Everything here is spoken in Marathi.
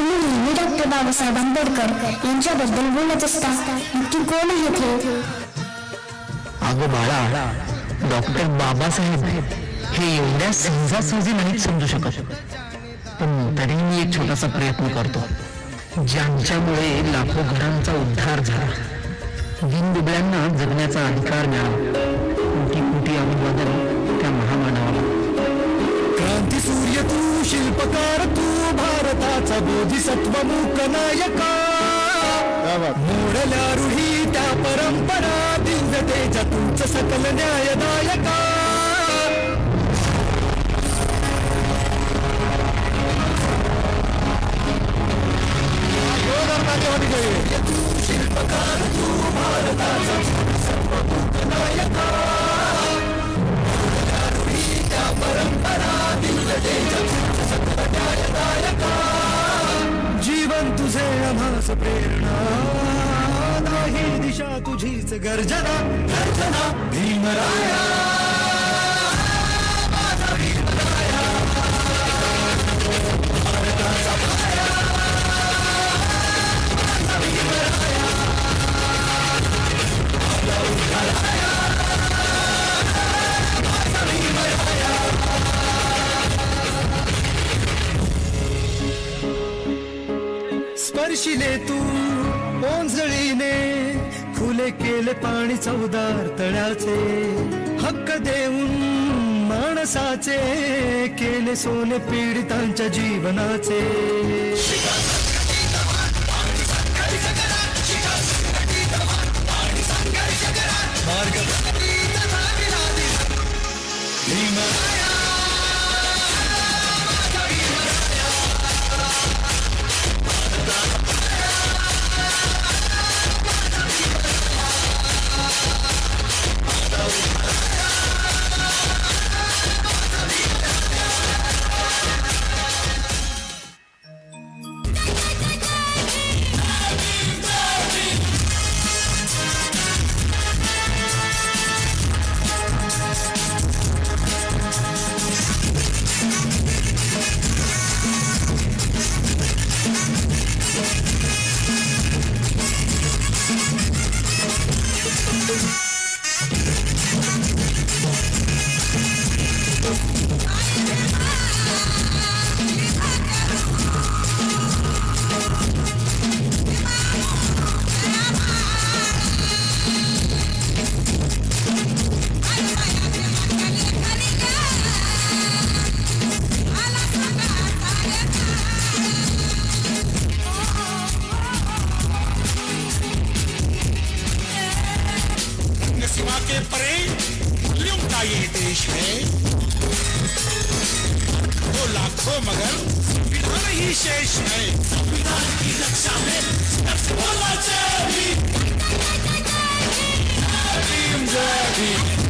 तुम्ही डॉक्टर बाबासाहेब आंबेडकर यांच्याबद्दल बोलत असता नक्की कोण आहेत हे? अगं बाळा डॉक्टर बाबासाहेब हे एवढ्या सहजासहजी नाहीत समजू शकत. पण तरी मी एक छोटासा प्रयत्न करतो. ज्यांच्यामुळे लाखो घरांचा उद्धार झाला. दिनदुबळ्यांना जगण्याचा अधिकार मिळाला. भारताचा बोधिसत्व मूक नायका मोडल्या रूढी त्या परंपरा दिव्यतेच्या तूच सकल न्यायदायका. तुझे आभास प्रेरणा. नाही दिशा तुझीच गर्जना गर्जना. भीमराया. स्पर्शिले तू ओंजळीने फुले केले पाणी चौदार तळ्याचे. हक्क देऊन माणसाचे केले सोने पीडितांच्या जीवनाचे. मार्ग सीमा के परे मूल्यों का ये देश है। वो लाखों मगर संविधान ही शेष है। संविधान की रक्षा में संघर्ष होना जय भीम जय भीम।